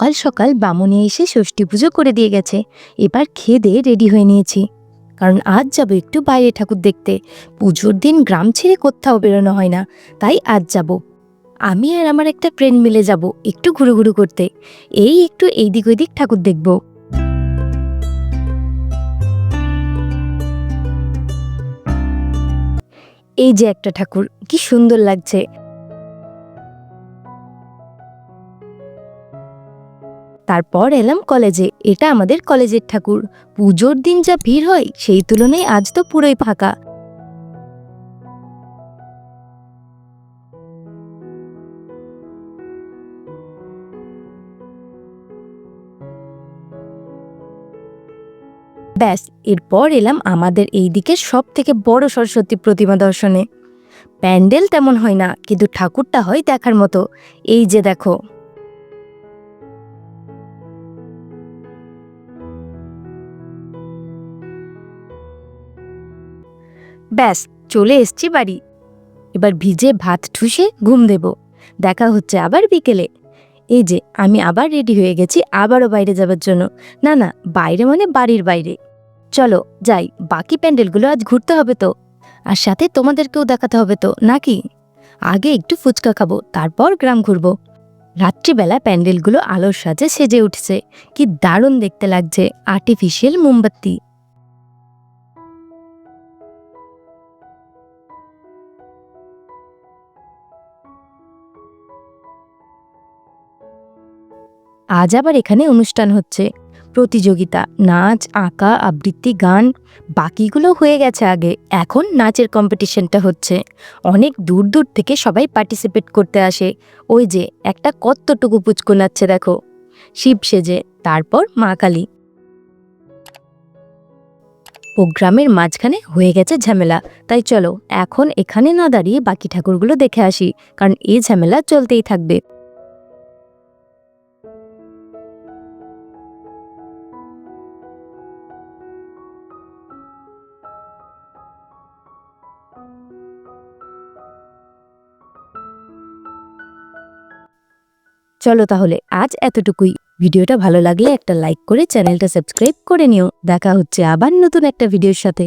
সকাল সকাল বামুনি এসে ষষ্ঠী পুজো করে দিয়ে গেছে। এবার খেয়ে দিয়ে রেডি হয়ে নিয়েছি। কারণ আজ যাব একটু বাইরে ঠাকুর দেখতে। পুজোর দিন গ্রাম ছেড়ে কোথাও বেরোনো হয় না। তাই আজ যাব। আমি আর আমার একটা ফ্রেন্ড মিলে যাব একটু ঘুরু ঘুরু করতে। এই একটু এই দিক ওই দিক ঠাকুর দেখব। এই যে একটা ঠাকুর, কি সুন্দর লাগছে। তারপর এলাম কলেজে। এটা আমাদের কলেজের ঠাকুর। পুজোর দিন যা ভিড় হয়, সেই তুলনায় আজ তো পুরোই ফাঁকা। ব্যাস, এরপর এলাম আমাদের এই দিকের সব থেকে বড় সরস্বতী প্রতিমা দর্শনে। প্যান্ডেল তেমন হয় না, কিন্তু ঠাকুরটা হয় দেখার মতো। এই যে দেখো। ব্যাস, চলে এসছি বাড়ি। এবার ভিজে ভাত ঠুসে ঘুম দেব। দেখা হচ্ছে আবার বিকেলে। এই যে, আমি আবার রেডি হয়ে গেছি আবারও বাইরে যাবার জন্য। না না, বাইরে মানে বাড়ির বাইরে। চলো, যাই, বাকি প্যান্ডেলগুলো আজ ঘুরতে হবে তো। আর সাথে তোমাদেরকেও দেখাতে হবে তো, নাকি? আগে একটু ফুচকা খাব, তারপর গ্রাম ঘুরবো। রাত্রিবেলা প্যান্ডেলগুলো আলোর সাজে সেজে উঠছে। কি দারুণ দেখতে লাগছে আর্টিফিশিয়াল মোমবাতি। আজ আবার এখানে অনুষ্ঠান হচ্ছে। প্রতিযোগিতা, নাচ, আঁকা, আবৃত্তি, গান, বাকিগুলো হয়ে গেছে আগে। এখন নাচের কম্পিটিশনটা হচ্ছে। অনেক দূর দূর থেকে সবাই পার্টিসিপেট করতে আসে। ওই যে, একটা কতটুকু পুচকু নাচছে দেখো। শিব সেজে, তারপর মা কালী। প্রোগ্রামের মাঝখানে হয়ে গেছে ঝামেলা। তাই চলো, এখন এখানে না দাঁড়িয়ে বাকি ঠাকুরগুলো দেখে আসি। কারণ এই ঝামেলা চলতেই থাকবে। চলো তাহলে আজ এতটুকুই। ভিডিওটা ভালো লাগলে একটা লাইক করে চ্যানেলটা সাবস্ক্রাইব করে নিও। দেখা হচ্ছে আবার নতুন একটা ভিডিওর সাথে।